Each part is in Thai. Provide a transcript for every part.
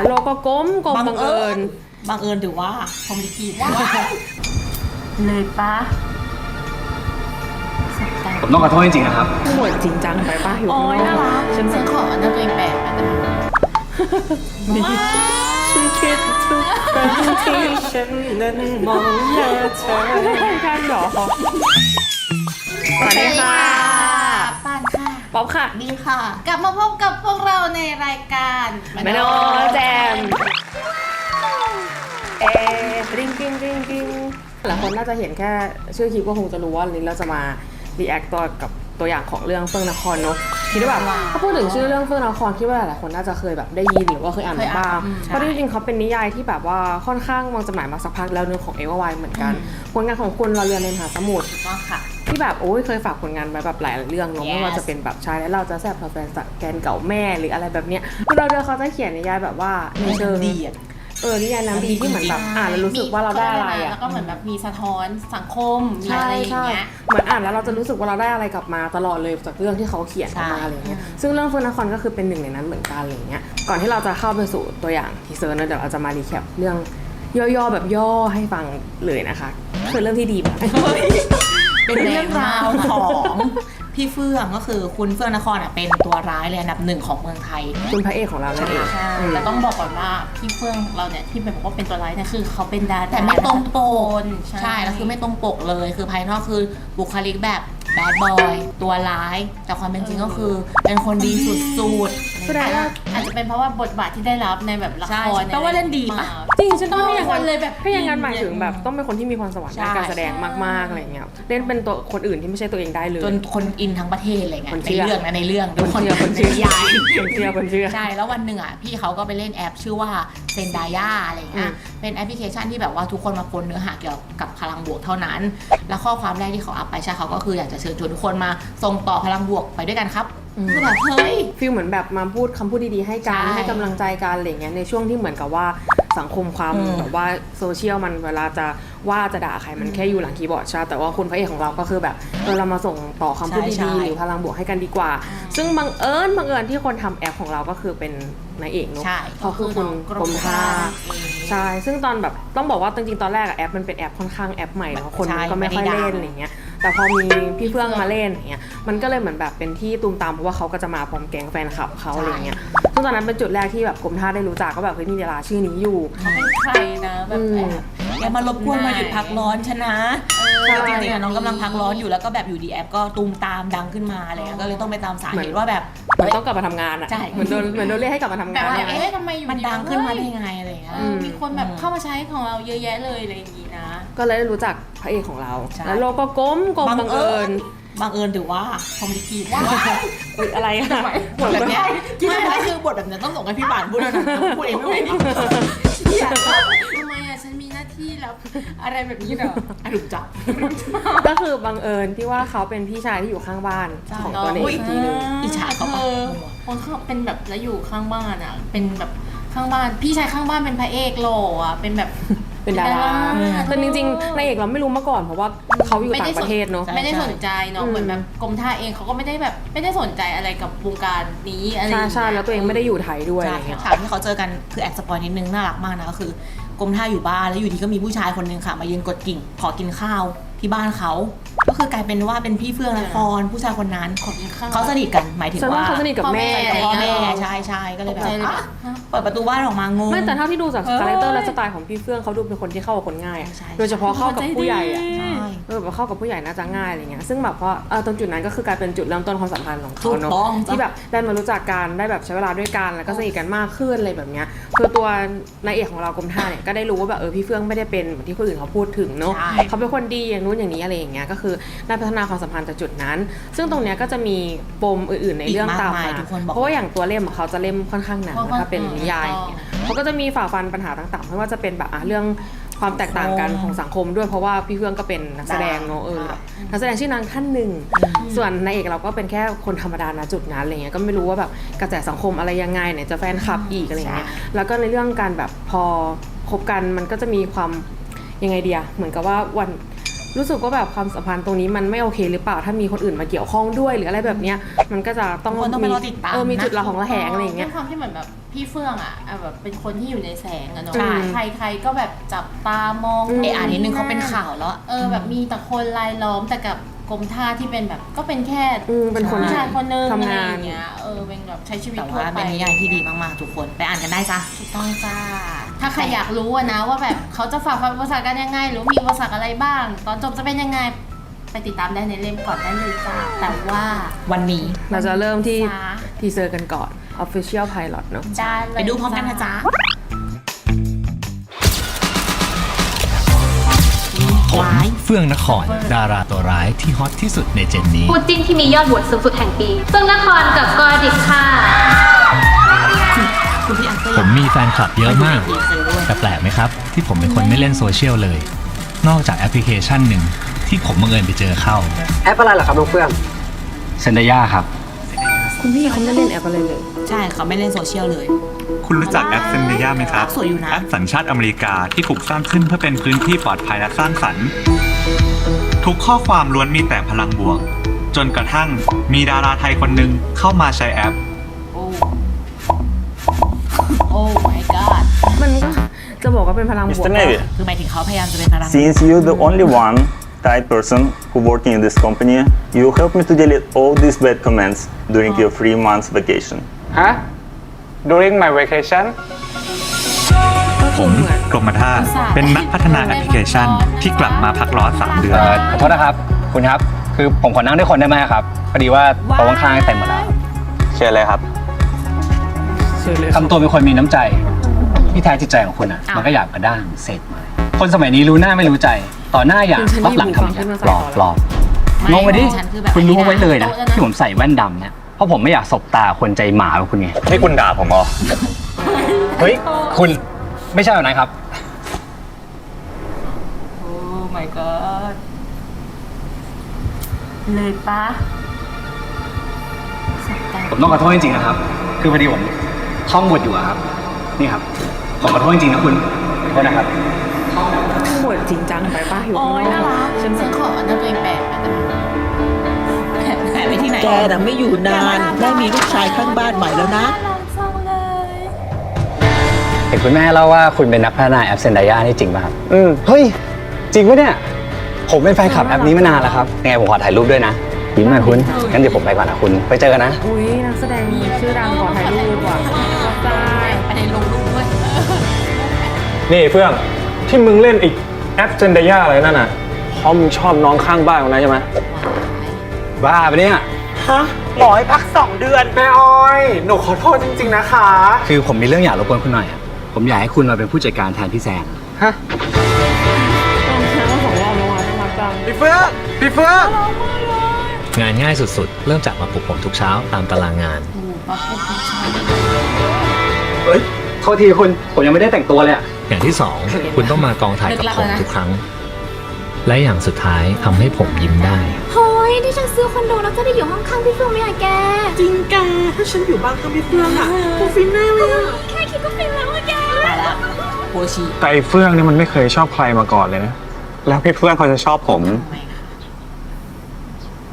แล้วโลกก็กลมกลมบังเอิญบังเอิญหรือว่าพรหมลิขิตเลยปะผมต้องขอโทษจริงๆนะครับหมวดจริงจังไปปะอยู่โอ้ข้างนยอกน่ารักฉันฉันขออันนั้นตัวเองแปลกนะแต่มีฉันคิดทุกครั้งที่ฉันนั้นมองหน้าเธอกันหรอสวัสดีค่ะป้านค่ะ ป๊อปค่ะดีค่ะ กลับมาพบกับพวกเราในรายการแมโนแจม เอ๊ะริงริงริงริงหลายคนน่าจะเห็นแค่ชื่อคลิปก็คงจะรู้ว่าวันนี้เราจะมารีแอคตัวกับตัวอย่างของเรื่องเฟื่องนครเนาะคิดว่าแบบถ้าพูดถึงชื่อเรื่องเฟื่องนครคิดว่าหลายๆคนน่าจะเคยแบบได้ยินหรือว่าเคยอ่านมาบ้างเพราะจริงๆเขาเป็นนิยายที่แบบว่าค่อนข้างวางจำหน่ายมาสักพักแล้วเนื้อของเอววายเหมือนกันผลงานของคุณเราเรียนในมหาสมุทรถูกต้องค่ะที่ แบบโอ้ยเคยฝากผลงานไว้แบบหลายเรื่องเนาะ Yes ไม่ว่าจะเป็นแบบชายและเราจะแซ่บพอแฟนสักแกนเก่าแม่หรืออะไรแบบเนี้ยคือเราเดินเขาจะเขียนนิยายแบบว่าในเชิงดีอะ เออนิยายน้ำดีที่เหมือนแบบอ่านแล้วรู้สึกว่าเราได้อะไรอะ แล้วก็เหมือนแบบมีสะท้อนสังคม มีใช่อะไรอย่างใช่เงี้ย เหมือนอ่านแล้วเราจะรู้สึกว่าเราได้อะไรกลับมาตลอดเลยจากเรื่องที่เขาเขียนออกมาใช่ อะไรเงี้ย ซึ่งเรื่องเฟื่องนครก็คือเป็นหนึ่งในนั้นเหมือนกันอะไรเงี้ย ก่อนที่เราจะเข้าไปสู่ตัวอย่างทีเซอร์นะเดี๋ยวเราจะมารีแคปเรื่องย่อๆแบบย่อให้ฟังเลยนะคะ คือเรื่องที่ดีมาก เป็นเรื่องราวของพี่เฟื่องก็คือคุณเฟื่องนครอะเป็นตัวร้ายเลยอันดับหนึ่งของเมืองไทย คุณพระเอกของเรานั่นเองใช่อืม แต่ต้องบอกก่อนว่าพี่เฟื่องเราเนี่ยที่เป็นบอกว่าเป็นตัวร้ายเนี่ยคือเขาเป็นดาราแต่ไม่ตรงปกใช่ ใช่แล้วคือไม่ตรงปกเลย คือภายนอกคือบุคลิกแบบแบดบอย ตัวร้าย แต่ความเป็นจริงก็คือเป็นคนดีสุดๆ แสดงว่าอาจจะเป็นเพราะว่าบทบาทที่ได้รับในแบบละใช่ครแปลว่าเล่นดีปะจริงฉันต้องให้ให้อย่างคนั้นนเลยแบบให้อย่างนั้นหมายถึงแบบต้องเป็นคนที่มีความสวรรค์ใช่ในการแสดงมากๆอะไรเงี้ยเล่นเป็นตัวคนอื่นที่ไม่ใช่ตัวเองได้เลยจนคนอินทั้งประเทศอะไรเงี้ยคนในเชื่อเรื่องนะในเรื่องคนเชื่อคนในเชื่อนิยายคนเชื่อคนเชื่อใช่แล้ววันหนึ่งอะพี่เขาก็ไปเล่นแอปชื่อว่าเซนดายาอะไรเงี้ยอืมเป็นแอปพลิเคชันที่แบบว่าทุกคนมาโพสต์เนื้อหาเกี่ยวกับพลังบวกเท่านั้น แล้วข้อความแรกที่เขาอัพไปใช่เขาก็คืออยากจะเชิญชวนทุกคนมาส่งต่อพลังบวกไปด้วยกันครับ คือแบบเฮ้ยฟีลเหมือนแบบมาพูดคำพูดดีๆให้กันใช่ ให้กำลังใจกันอะไรเงี้ยในช่วงที่เหมือนกับว่าสังคมความอืมแบบว่าโซเชียลมันเวลาจะว่าจะด่าใครมันแค่อยู่หลังคีย์บอร์ดใช่ปะแต่ว่าคุณพระเอกของเราก็คือแบบเออเรามาส่งต่อคำพูดใช่ดีใช่ๆหรือพลังบวกให้กันดีกว่า ซึ่งบังเอิญบังเอิญที่คนทำแอปของเราก็คือเป็นนายเอกเนาะใช่เขาคือคุณกรมท่า ใช่ ซึ่งตอนแบบต้องบอกว่าจริงๆ ตอนแรกอะแอปมันเป็นแอปค่อนข้างแอปใหม่เนาะคนมันก็ไม่ค่อยเล่นอะไรเงี้ย แต่พอมีพี่เฟื่องมาเล่นอย่างเงี้ย มันก็เลยเหมือนแบบเป็นที่ตูมตามเพราะว่าเขาก็จะมาพร้อมแก๊งแฟนคลับเขาอะไรเงี้ยซึ่งตอนนั้นเป็นจุดแรกที่แบบกรมท่าได้รู้จักก็แบบเฮ้ยมีดาราชื่อนี้อยู่ เขาเป็นใครนะแบบอืมแอบอย่ามารบกวนมาหยุดพักร้อนชนะใช่จริงๆอะน้องกำลังพักร้อนอยู่แล้วก็แบบอยู่ดีแอปก็ตูมตามดังขึ้นมาอะไรเงี้ยก็เลยต้องไปตามสาเหตุว่าแบบ เหมือนต้องกลับมาทำงานอะใช่ เหมือนโดนเหมือนโดนเรียกให้กลับมาทำแต่งานว่าเนี่ย เอ๊ะทำไมอยู่มันดีดังขึ้นมาได้เฮ้ยยังไงอะไรเงี้ย เออมีคนแบบอืมเข้ามาใช้ของเราเยอะแยะเลยอะไรอย่างงี้นะ ก็เลยได้รู้จักพระเอกของเรา ใช่ แล้วโลกก็กลมกลมบังเอิญ บังเอิญหรือว่าพรหมลิขิตอุ๊ยอะไรอะบทแบบเนี้ยไม่ไม่คือบทแบบเนี้ยต้องส่งให้พี่บานพูดแล้วนะพูดเองไม่ไหวดิทำไมอะฉันมีหน้าที่รับอะไรแบบนี้เหรออะถูกจับก็คือบังเอิญที่ว่าเขาเป็นพี่ชายที่อยู่ข้างบ้านใช่ของตัวเองอุ๊ยอีกทีหนึงอิจฉาเขาปะ เออคนเขาเป็นแบบแล้วอยู่ข้างบ้านอะ เป็นแบบข้างบ้าน พี่ชายข้างบ้านเป็นพระเอกหล่ออะ เป็นแบบ เป็นดารา แต่จริงๆนายเอกเราไม่รู้มาก่อนเพราะว่าเขาอยู่ต่างประเทศเนาะ ไม่ได้สนใจเนาะอืมเหมือนแบบกรมท่าเองเขาก็ไม่ได้แบบไม่ได้สนใจอะไรกับวงการนี้อะไรอใช่ย่างเงี้ย ใช่แล้วตัวเองไม่ได้อยู่ไทยด้วยใช่อะไรเงี้ย ฉากที่เขาเจอกันคือแอบสปอยนิดนึงน่ารักมากนะก็คือกรมท่าอยู่บ้านแล้วอยู่ดีก็มีผู้ชายคนนึงค่ะ มายืนกดกิ่งขอกินข้าว ที่บ้านเขา ก็คือกลายเป็นว่าเป็นพี่เฟื่องนครผู้ชายคนนั้นขอกินข้าวเขาสนิทกันหมายถึงฉันว่าว่าเขาสนิทกับแม่กับพ่อแม่อะไรอย่างเงี้ยใช่ใช่ก็เลยแบบตกใจเลยอะแบบเปิดประตูบ้านออกมางง ไม่แต่เท่าที่ดูจากเอ้ยคาแรคเตอร์และสไตล์ของพี่เฟื่องเขาดูเป็นคนที่เข้ากับคนง่ายอะใช่โดยเฉพาะเข้ากับผู้ใหญ่อะ ใช่ เออแบบเข้ากับผู้ใหญ่น่าจะง่ายอะไรเงี้ยซึ่งแบบว่าเออตรงจุดนั้นก็คือกลายเป็นจุดเริ่มต้นความสัมพันธ์ของถูเขากเนาะต้องจ้ะ ที่แบบได้มารู้จักกันได้แบบใช้เวลาด้วยกันแล้วก็สนิทกันมากขึ้นอะไรแบบเนี้ยคือตัวนายเอกของเรากรมท่าเนี่ยก็ได้รู้ว่าแบบเออพี่เฟื่องไม่ได้เป็นเหมือนที่คนอื่นเขาพูดถึงเนาะ ใช่ เขาเป็นคนดีอย่างนู้นอย่างนี้อะไรอย่างเงี้ยก็คือได้พัฒนาความสัมพันธ์จากจุดนั้น ซึ่งตรงเนี้ยก็จะมีปมอื่นๆในเรื่องตามอีกมากมามายทุกคนบอกเพราะว่าอย่างตัวเล่มอะเขาจะเล่มค่อนข้างหนาค่อนข้างถ้าเป็นนิยายอย่างเงี้ยเขาก็จะมีฝ่าฟันปัญหาต่างๆไม่ว่าจะเป็นแบบอะเรื่อง ความแตกต่างกันของสังคมด้วยเพราะว่าพี่เฟื่องก็เป็นนักแสดงเนอะเออแบบนักแสดงชื่อนางท่านหนึ่ง ส่วนนายเอกเราก็เป็นแค่คนธรรมดาณจุดนั้นอะไรเงี้ยก็ไม่รู้ว่าแบบกระแสสังคมอะไรยังไงไหนจะแฟนคลับอีกอะไรเงี้ยแล้วก็ในเรื่องการแบบพอคบกันมันก็จะมีความยังไงเดียเหมือนกับว่าวัน รู้สึกว่าแบบความสัมพันธ์ตรงนี้มันไม่โอเคหรือเปล่าถ้ามีคนอื่นมาเกี่ยวข้องด้วย หรืออะไรแบบเนี้ยมันก็จะต้องคนต้องไปรอติดตามเออมีนะจุดระหองระแหงอะไรอย่างเงี้ยด้วยความที่เหมือนแบบพี่เฟื่องอะอะแบบเป็นคนที่อยู่ในแสงอะเนาะใช่ใครใครๆก็แบบจับตามองอืมเอออ่านนิดนึงเขาเป็นข่าวแล้วเออแบบมีแต่คนรายล้อมแต่กับกรมท่าที่เป็นแบบก็เป็นแค่อืมเป็นคนผู้ชายคนนึงทำอะไรงาอนย่างเงี้ยเออเป็นแบบใช้ชีวิตแต่ทั่วว่าไปเป็นนิยายที่ดีมากๆทุกคนไปอ่านกันได้จ้ะถูกต้องจ้า ถ้าใครอยากรู้อะนะว่าแบบเขาจะฝ่าฟันอุปสรรคกันยังไง หรือมีอุปสรรคอะไรบ้าง ตอนจบจะเป็นยังไง ไปติดตามได้ในเล่มก่อนได้เลยจ้าแต่ว่าวันนี้ เราจะเริ่มที่จ้าทีเซอร์กันก่อน Official Pilot เนอะได้เลยไปดูพร้อมกันนะจ๊ะ ผมเฟื่องนคร ดาราตัวร้ายที่ฮอตที่สุดในเจนนี้ คู่จิ้นที่มียอดโหวตสูงสุดแห่งปีเฟื่องนครกับกอดิกค่ะ มมีแฟนคลับเยอะมากไปดูในทีเซอร์ด้วยแต่แปลกไหมครับ ที่ผมเป็นคนไม่เล่นโซเชียลเลย นอกจากแอปพลิเคชันหนึ่งที่ผมบังเอิญไปเจอเข้า แอปอะไรเหรอครับน้องเฟื่องเซนเดย่าครับ คุณพี่เขาไม่เล่นแอปอะไรเลย ใช่เขาไม่เล่นโซเชียลเลย คุณรู้จักแอปเซนเดย่าไหมครับสวยอยู่นะแอปสัญชาติอเมริกาที่ถูกสร้างขึ้นเพื่อเป็นพื้นที่ปลอดภัยและสร้างสรรค์ ทุกข้อความล้วนมีแต่พลังบวก จนกระทั่งมีดาราไทยคนหนึ่งเข้ามาใช้แอปโอ้ โอ้ my god มันก็จะบอกว่าเป็นพลังบวก Mr. Navy, คือหมายถึงเขาพยายามจะเป็นพลัง since you're the only one Thai person who working in this company, you help me to delete all these bad comments during your three months vacation. ฮะ during my vacation ผมกรมท่าเป็นนักพัฒนาแอปพลิเคชันที่กลับมาพักร้อนสามเดือน เอ่อขอโทษนะครับ คุณครับ คือผมขอนั่งด้วยคนได้ไหมครับ พอดีว่าโต๊ะข้างๆเต็มหมดแล้ว เชิญเลยครับ เชิญเลย ทำตัวเป็นคนมีน้ำใจ ที่แท้จิตใจของคุณอะมันก็อยากกระด้างเศษไม้คนสมัยนี้รู้หน้าไม่รู้ใจ ต่อหน้าอย่างรับหลังทำอย่างปลอบปลอบงงไปดิฉันคือแบบคุณรู้เอาไว้เลยนะ ที่ผมใส่แว่นดำเนี่ยเพราะผมไม่อยากสบตาคนใจหมาแบบคุณไงนี่คุณด่าผมเหรอ เฮ้ย คุณไม่ใช่แบบนั้นครับ โอ้ my god เลยปะสแตมป์ผมต้องขอโทษจริงๆนะครับ คือพอดีผม ท่องบทอยู่อะครับ นี่ครับผมขอโทษจริงๆนะคุณขอโทษนะครับบวดจริงจังไปป่ะอยู่โอ้ข้างยนน่าอกรักฉันขออันนั้นตัวเองแปลกนะแต่แปะไปที่ไหนแกน่ะไม่อยู่นาน ได้มีลูกชายข้างบ้านใหม่แล้วนะน่ารักจังเลยเห็นคุณแม่เล่าว่าคุณเป็นนักพัฒนาแอปเซนไดย่านี่จริงป่ะครับ อืม เฮ้ย จริงปะเนี่ย ผมเป็นแฟนคลับแอปนี้มานานแล้วครับยังไงผมขอถ่ายรูปด้วยนะ ยิ้มหน่อยคุณ งั้นเดี๋ยวผมไปก่อนนะคุณ ไปเจอกันนะ อุ้ยนักแสดงชื่อดังขอถ่ายรูปดีกว่าได้ประเด็นลงรูปด้วยนี่เฟื่องที่มึงเล่นอีกแอปเซนเดย่าอะไรนั่นน่ะเพราะมึงชอบน้องข้างบ้านคนนั้นใช่ไหมบ้าปะเนี่ย ฮะหมอให้พักสองเดือน แม่อ้อย หนูขอโทษจริง ๆ นะคะ คือผมมีเรื่องอยากรบกวนคุณหน่อยอะผมอยากให้คุณมาเป็นผู้จัดการแทนพี่แซงฮะช้างมาสองรอบแล้วอะน่ารักจังพี่เฟื่องพี่เฟื่อง งานง่ายสุดๆ เริ่มจากมาปลุกผมทุกเช้าตามตารางงานโอ้ปั๊บปุ๊บปุ๊บชายเฮ้ยโทษทีคุณ ผมยังไม่ได้แต่งตัวเลยอะอย่างที่สองคุณต้องมากองถ่ายกับผมทุกครั้ง และอย่างสุดท้ายทำให้ผมยิ้มได้ เฮ้ยที่ฉันซื้อคอนโดแล้วจะได้อยู่ห้องข้างพี่เฟื่องไหมอะแก จริงแกถ้าฉันอยู่บ้านข้างพี่เฟื่องอะคงฟินแน่เลยอะแค่คิดก็ฟินแล้วอะแกตายละโอชิแต่ไอ้เฟื่องนี่มันไม่เคยชอบใครมาก่อนเลยนะ แล้วพี่เพื่อนเขาจะชอบผม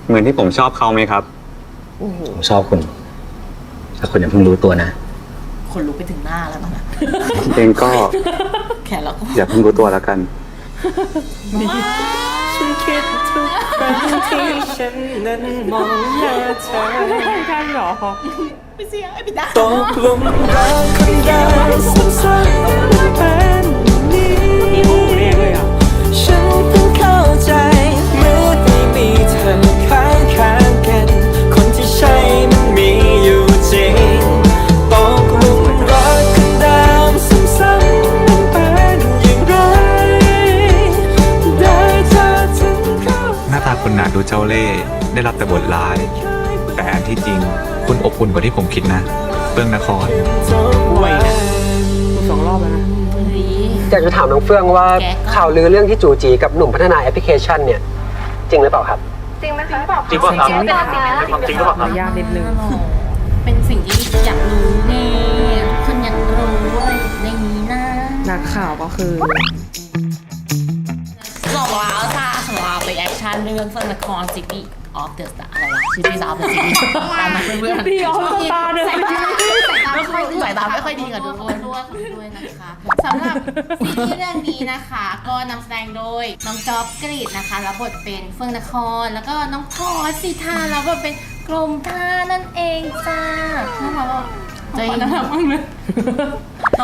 เหมือนที่ผมชอบเขาไหมครับ ผมชอบคุณแต่คุณอย่าเพิ่งรู้ตัวนะ คนลุกไปถึงหน้าแล้วตอนนั้นเองก็แขนเราก็อย่าเพิ่งรู้ตัวแล้วกัน ฉันคิดทุกครั้งที่ฉันนั้นมองหน้าเธอใช่เหรอไปเสียงไอ้ปิดหน้าตกหลุมรักคนเดิมซ้ำๆเป็นนี้นี่หูเรียกเล เจ้าเล่ห์ได้รับแต่บทร้าย แต่อันที่จริงคุณอบอุ่นกว่าที่ผมคิดนะเบื้องนครป่วยนะดูสองรอบแล้วนะ อยากจะถามน้องเฟื่องว่าแกก็ ข่าวลือเรื่องที่จูจีกับหนุ่มพัฒนาแอปพลิเคชันเนี่ย จริงหรือเปล่าครับ จริงไหมคะจริงป่ะครับจริงไม่ค่ะความจริงหรือเปล่าครับยากนิดนึง เป็นสิ่งที่อยากรู้ไงทุกคนอยากรู้อะไรในนี้นะ นักข่าวก็คือ นละครซิตี้ออฟเดอะสตาร์อะไรวะซิตี้ออฟเดอะซิตี้ตามมาเพื่อนๆ City of the Star เนี่ยใส่ตาไม่ค่อยดีสาสายยตาตาไม่ไม่ค่ค่ออยยดีดีกักับบทุทุกกคคนนด้วยขอโทษด้วยนะคะสำหรับซีรีส์เรื่องนี้นะคะ ก็นำแสดงโดยน้องจ๊อบกรีดนะคะรับบทเป็นเฟื่องนคร แล้วก็น้องพอสสิทารับบทเป็นกรมท่านั่นเองจ้าน่ารักอะจริงน่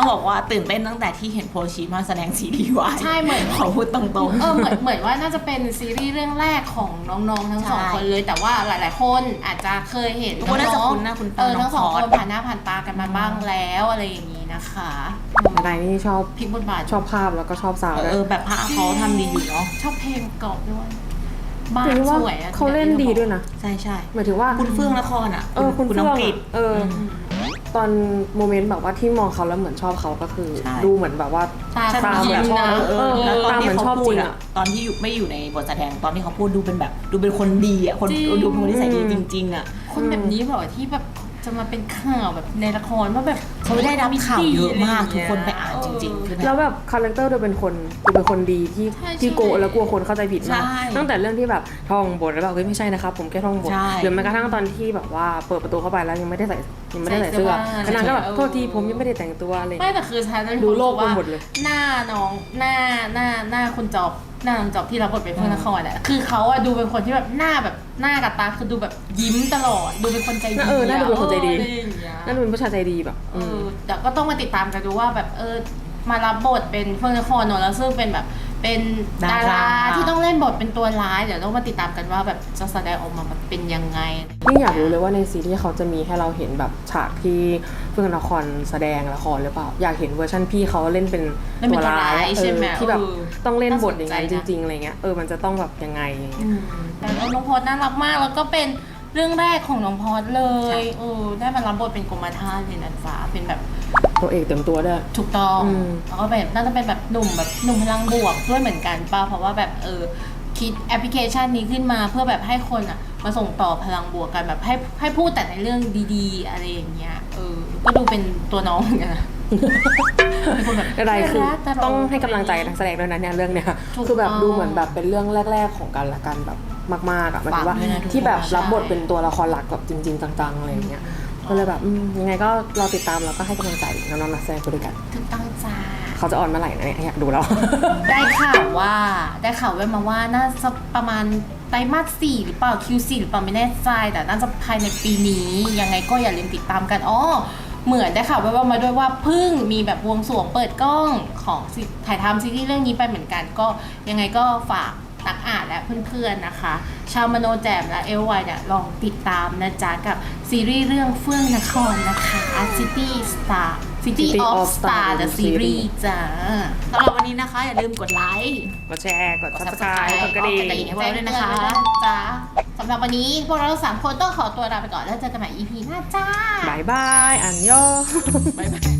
ารักมากเลยต้องบอกว่าตื่นเต้นตั้งแต่ที่เห็นโพชีมาแสดงซีรีส์วายใช่เหมือน ขอพูดตรงเออเหมือนเหมือนว่าน่าจะเป็นซีรีส์เรื่องแรกของน้องๆทั้งสองใช่คนเลย แต่ว่าหลาย ๆ คนอาจจะเคยเห็นทุกคนน่าจะองๆคุ้นหน้าคุ้นตาเออทั้งสองน้องพคอสนผ่านหน้าผ่านตากันมาบ้างแล้วอะไรอย่างนี้นะคะนายนี่ชอบพลิกบทบาทชอบภาพแล้วก็ชอบซาวด์ๆด้วยเออแบบภาพเขาทำดีอยู่เนาะชอบเพลงกรอบด้วยบ้านแต่ว่าสวยอะเขาเล่นดีด้วยนะ ใช่ใช่หมายถึงว่า คุณเฟื่องละครอะเออคุณคุณเฟื่น้อองงกฤษเอออ ตอนโมเมนต์แบบว่าที่มองเขาแล้วเหมือนชอบเขาก็คือ ใช่ ดูเหมือนแบบว่า ตาตามยิ้แบบมนะเออแล้วตอนตามที่เหมือนเขาชอบพูจดริงอะอะ ตอนที่อยู่ไม่อยู่ในบทแสดงตอนที่เขาพูดดูเป็นแบบ ดูเป็นคนดีอะคนดูเป็นคนที่ใส่ดีจริง ๆ อะ คนแบบนี้แบบที่แบบ จะมาเป็นข่าวแบบในละครว่าแบบเขาได้รับข่าวเยอะมากะรทุกย่งคนเงี้ยไปอ่านจริงๆคือแล้วแบบแบบคาแรคเตอร์ดูเป็นคนดูเป็นคนดีที่ใช่ที่โกะใช่แล้วกลัวคนเข้าใจผิดมากใช่ตั้งแต่เรื่องที่แบบท่องบทแล้วแบบเฮ้ยไม่ใช่นะครับผมแค่ท่องบทใช่หรือแม้กระทั่งตอนที่แบบว่าเปิดประตูเข้าไปแล้วยังไม่ได้ใส่ยังไม่ได้ใส่เสื้อขนาดก็แบบโทษทีผมยังไม่ได้แต่งตัวอะไรอย่างไม่เงี้ย แต่คือฉันดูโลกรู้สึไปหมดเลย หน้าน้องหน้าหน้าหน้าคุณจอบห น้าน้องจอบที่รับบทเป็นเพื่อนนครอะคือเขาอะดูเป็นคนที่แบบหน้าแบบหน้ากับตาคือดูแบบยิ้มตลอดดูเป็นคนใจดีเออน่าดูเป็นคนใจดีเอออะไรอย่างเงี้ยนั่นเป็นผู้ชายใจดีแบบเออืมอแต่ก็ต้องมาติดตามกันดูว่าแบบเออมารับบทเป็นเฟื่องนครเนอะแล้วซึ่งเป็นแบบ เป็นดาดาราราที่ต้องเล่นบทเป็นตัวร้าย เดี๋ยวต้องมาติดตามกันว่าแบบจะแสดงออกมาแบบเป็นยังไงนี่อยากรู้เลยว่าในซีรีส์เขาจะมีให้เราเห็นแบบฉากที่เฟื่องนครแสดงละครหรือเปล่า อยากเห็นเวอร์ชันพี่เขาเล่นเป็นเล่นเป็นตัวร้ายอะใช่ไหมเออที่แบบเออต้องเล่นบทน่าสนอย่างใจนั้นนะจริงๆอะไรเงี้ยเออมันจะต้องแบบยังไงอย่างเงี้ยแต่น้องพอดน่ารักมากแล้วก็เป็นเรื่องแรกของน้องพอดเลยเออได้มารับบทเป็นกรมท่าเลยนันฟ้าเป็นแบบ ตัวเอกเต็มตัวด้วย ถูกต้องอืม แล้วก็แบบน่าจะเป็นแบบหนุ่มแบบหนุ่มพลังบวกด้วยเหมือนกันป่ะเพราะว่าแบบเออคิดแอปพลิเคชันนี้ขึ้นมาเพื่อแบบให้คนอะมาส่งต่อพลังบวกกันแบบให้ให้พูดแต่ในเรื่องดีๆ อะไรอย่างเงี้ยเออก็ดูเป็นตัวน้องเหมือนกันนะ เป็นคนแบบอะไรคือน่ารักตลก ต้องให้กำลังใจนักแสดงด้วยนะเนี่ยเรื่องเนี้ยถูกคือแบบต้องดูเหมือนแบบเป็นเรื่องแรก ๆ ของกันละกันแบบมากๆอะหมายถึงว่าฝากด้วยนะทุกคนที่แบบรับบทใช่ เป็นตัวละครหลักแบบจริง ๆ จังๆอะไรอย่างเงี้ย ก็เลยแบบอืมยังไงก็รอติดตามแล้วก็ให้กำลังใจน้องๆนักแสดงไปด้วยกัน ถูกต้องจ้า เขาจะออนเมื่อไหร่นะเนี่ยอยากดูแล้ว ได้ข่าวว่า ได้ข่าวแว่วมาว่าน่าจะประมาณไตรมาสสี่หรือเปล่า Q4 หรือเปล่าไม่แน่ใจ แต่น่าจะภายในปีนี้ ยังไงก็อย่าลืมติดตามกันอ๋อเหมือนได้ข่าวแว่วๆมาด้วยว่าเพิ่งมีแบบบวงสรวงเปิดกล้องของซีถ่ายทำซีรีส์เรื่องนี้ไปเหมือนกันก็ยังไงก็ฝาก นักอ่านและเพื่อนๆนะคะ ชาวมโนแจมและเอลวเนี่ยลองติดตามนะจ๊ะกับซีรีส์เรื่องเฟื่องนครนะคะ City Star City City of of Star Star the The Series Series จ้าสำหรับวันนี้นะคะอย่าลืมกดไลค์กดแชร์กด subscribe กดกระดิ่งกดกระดิ่ง ให้พวกเราด้วยนะคะ จ้าสำหรับวันนี้พวกเราทั้งสามคนต้องขอตัวลาไปก่อนแล้วเจอกันใหม่ EP หน้าจ้า บายบาย อันยองบ๊ายบาย